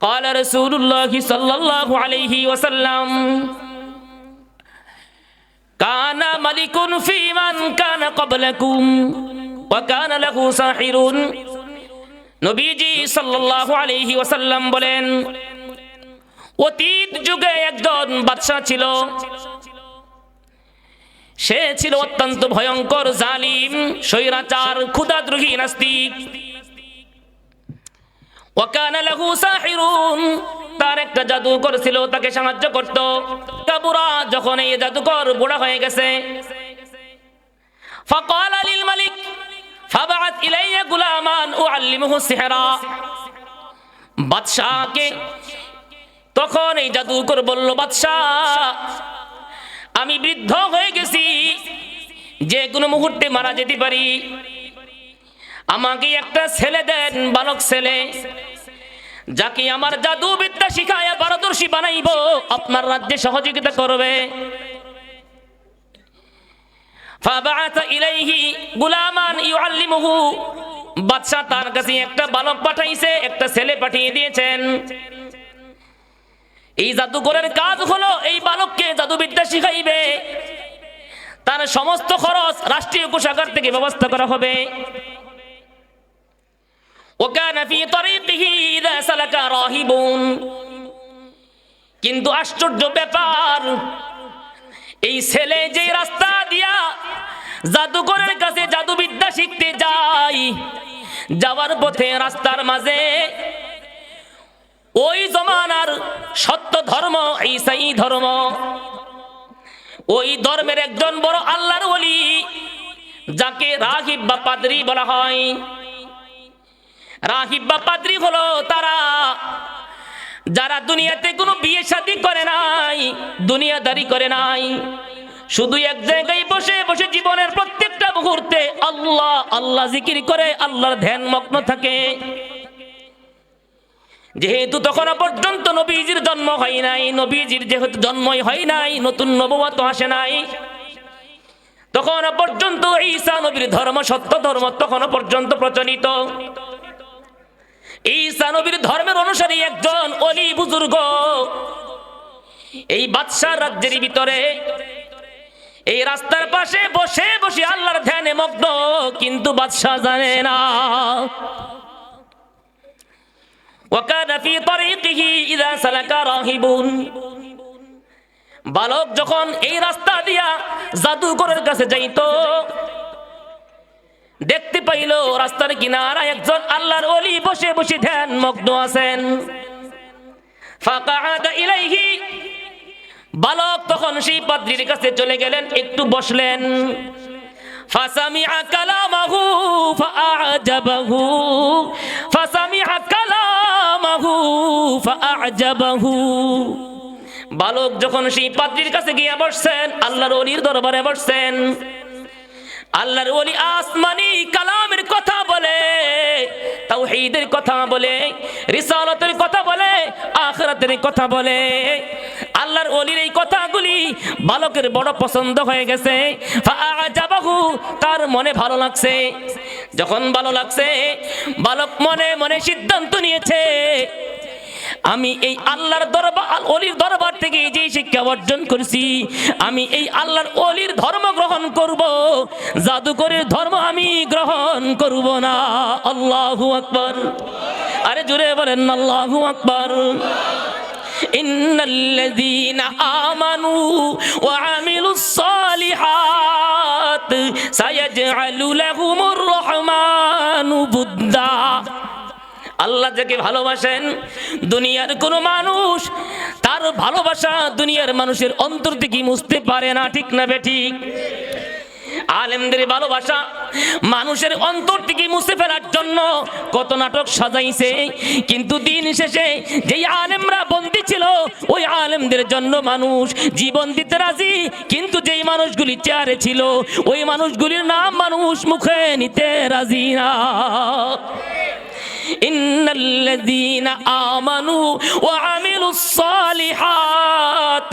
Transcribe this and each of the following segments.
قال رسول الله صلى الله عليه وسلم كان ملك في من كان قبلكم وكان له ساحر নবীজি সাল্লাল্লাহু আলাইহি ওয়াসাল্লাম বলেন অতীত যুগে একজন বাদশা ছিল সে ছিল অত্যন্ত ভয়ঙ্কর জালিম স্বৈরাচার ক্ষুদাদ্রোহী নাস্তিক ওয়াকানা লাহু সাহিরুন তার একটা জাদুকর ছিল তাকে সাহায্য করত কাবুরা যখন এই জাদুকর বুড়া হয়ে গেছে فقال للملك فبعث إلي غلاما أعلمه السحر বাদশাহকে তখন এই জাদুকর বলল বাদশাহ আমি বৃদ্ধ হয়ে গেছি যে কোনো মুহূর্তে মারা যেতে পারি আমাকে একটা ছেলে দেন বালক ছেলে যাকে আমার জাদু বিদ্যা শিখায় পারদর্শী বানাইব, আপনার রাজ্যে সহযোগিতা করবে। বাদশাহ তার কাছে একটা বালক পাঠাইছে, একটা ছেলে পাঠিয়ে দিয়েছেন। এই কাজ হলো এই বালককে শিখাইবে। তার সমস্ত খরচ রাষ্ট্রীয় কোষাগার থেকে ব্যবস্থা করা হবে। وكان في طريقه إذا سلك راهب কিন্তু আশ্চর্য ব্যাপার এই ছেলে যে রাস্তা দিয়া জাদুকরের কাছে জাদুবিদ্যা শিখতে যায় যাওয়ার পথে রাস্তার মাঝে ওই জমানার সত্য ধর্ম ঈসাই ধর্ম ওই ধর্মের একজন বড় আল্লাহর ওলি যাকে রাহিব বা পাদরি বলা হয় রাহিব বা পাদ্রি হলো তারা। যারা দুনিয়াতে কোনো বিয়ে শাদী করে নাই, দুনিয়াদারি করে নাই, শুধু এক জায়গায় বসে বসে জীবনের প্রত্যেকটা মুহূর্তে আল্লাহ আল্লাহ জিকির করে, আল্লাহর ধ্যান মগ্ন থাকে। যেহেতু তখন পর্যন্ত নবীজির জন্ম হয় নাই, নবীজির যেহেতু জন্মই হয় নাই, নতুন নবত আসে নাই, তখন পর্যন্ত ঈসা নবীর ধর্ম, সত্য ধর্ম তখন পর্যন্ত প্রচলিত। ঈসা নবীর ধর্মের অনুসারী একজন অলি বুজুর্গ এই বাদশাহ রাজ্যের ভিতরে এই রাস্তার পাশে বসে বসে আল্লাহর ধ্যানে মগ্ন কিন্তু বাদশাহ জানে না وكان في طريقه إذا سلك راهب বালক যখন এই রাস্তা দিয়া জাদুকরের কাছে যাইতো দেখতে পাইল রাস্তার কিনারা একজন আল্লাহর অলি বসে বসে ধ্যান মগ্ন আছেন। বালক তখন সেই পাদ্রীর কাছে চলে গেলেন, একটু বসলেন। বালক যখন সেই পাদ্রীর কাছে গিয়ে বসছেন, আল্লাহর অলির দরবারে বসছেন। আল্লাহর ওলি আসমানি কালামের কথা বলে, তাওহীদের কথা বলে, রিসালাতের কথা বলে, আখিরাতের কথা বলে। আল্লাহর ওলির এই কথাগুলি বালকের বড় পছন্দ হয়ে গেছে। ফাআজাবাহু, তার মনে ভালো লাগছে। যখন ভালো লাগছে, বালক মনে মনে সিদ্ধান্ত নিয়েছে আমি এই আল্লাহর দরবার অলির দরবার থেকে যে শিক্ষা অর্জন করেছি আমি এই আল্লাহর অলির ধর্ম গ্রহণ করব জাদুকরের ধর্ম আমি গ্রহণ করব না আল্লাহু আকবার আরে জুড়ে বলেন আল্লাহু আকবার إن الذين آمنوا وعملوا الصالحات سيجعل لهم الرحمن بُدًّا আল্লাহ যাকে ভালোবাসেন, দুনিয়ার কোন মানুষ তার ভালোবাসা দুনিয়ার মানুষের অন্তর থেকে মুছতে পারে না, ঠিক না বেঠিক আলেমদের ভালোবাসা মানুষের অন্তর থেকে মুছে ফেলার জন্য কত নাটক সাজাইছে, কিন্তু দিন শেষে যেই আলেমরা বন্দী ছিল, ওই আলেমদের জন্য মানুষ জীবন দিতে রাজি, কিন্তু যেই মানুষগুলি চেয়ারে ছিল, ওই মানুষগুলির নাম মানুষ মুখে নিতে রাজি না। ইন্নাল্লাযীনা আমানু ওয়া আমিলুস সালিহাত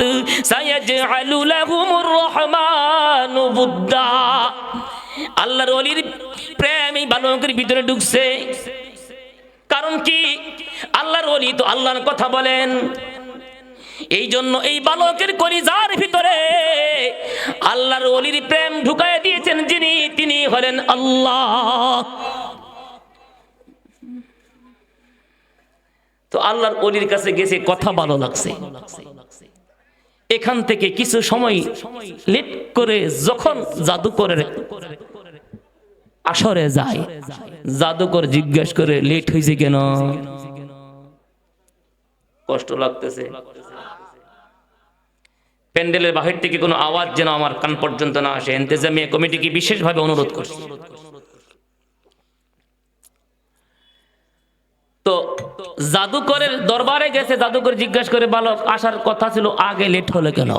সায়াজআলু লাহুমুর রহমানু বুদ্দা। আল্লাহর ওলির প্রেম এই বালকের ভিতরে ঢুকছে। কারণ কি? আল্লাহর ওলি তো আল্লাহর কথা বলেন। এই জন্য এই বালকের কলিজার ভিতরে আল্লাহর অলির প্রেম ঢুকায় দিয়েছেন যিনি, তিনি হলেন আল্লাহ। আল্লাহর অলির কাছে গেছে, কথা ভালো লাগছে। এখান থেকে কিছু সময় লেট করে যখন জাদুকরের আসরে যায়, জাদুকর জিজ্ঞেস করে, লেট হয়েছে কেন? কষ্ট লাগতেছে। প্যান্ডেলের বাহির থেকে কোনো আওয়াজ যেন আমার কান পর্যন্ত না আসে। এন্তেজামিয়া কমিটিকে বিশেষভাবে অনুরোধ করছি তো জাদুকরের দরবারে গেছে, জাদুকর জিজ্ঞাসা করে, বালক, আসার কথা ছিল, আগে লেট হলো কেন?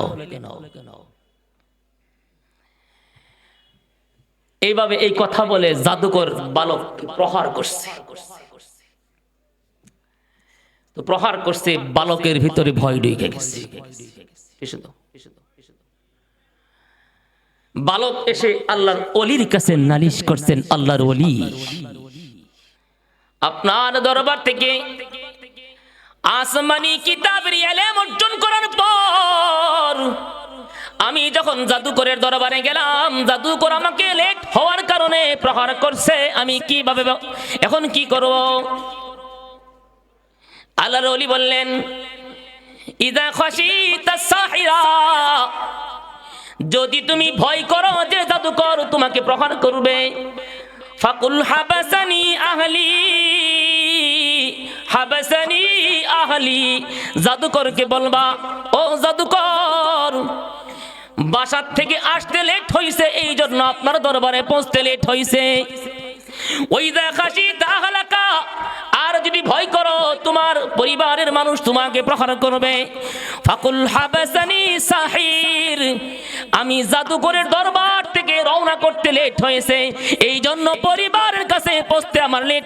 এইভাবে এই কথা বলে জাদুকর বালক প্রহার করছে। তো প্রহার করছে, বালকের ভিতরে ভয় ঢুকে গেছে। বালক এসে আল্লাহর অলির কাছে নালিশ করছেন, আল্লাহর অলি আপনার দরবার থেকে আসমানি কিতাবের এলেম অর্জন করার পর আমি যখন জাদুকরের দরবারে গেলাম, জাদুকর আমাকে লেট হওয়ার কারণে প্রহার করছে, আমি কীভাবে এখন কি করব? আল্লাহর অলি বললেন, ইদা খাশিতা সাহিরা, যদি তুমি ভয় করো যে জাদুকর তোমাকে প্রহার করবে ফাকুল হাবাসানি আহলি হাবাসানি আহলি, জাদুকরকে বলবা, ও জাদুকর, বাসার থেকে আসতে লেট হইছে এই জন্য আপনার দরবারে পৌঁছতে লেট হইছে। ওই দেখাসি তাহলাকা আর যদি ভয় করো, তোমার পরিবারের মানুষ তোমাকে প্রহার করবে। ফাকুল হাবাসানি সাহির, আমি জাদুকরের দরবার রওনা করতে লেট হয়েছে। এই জন্য পরিবারের কাছে পৌঁছতে আমার লেট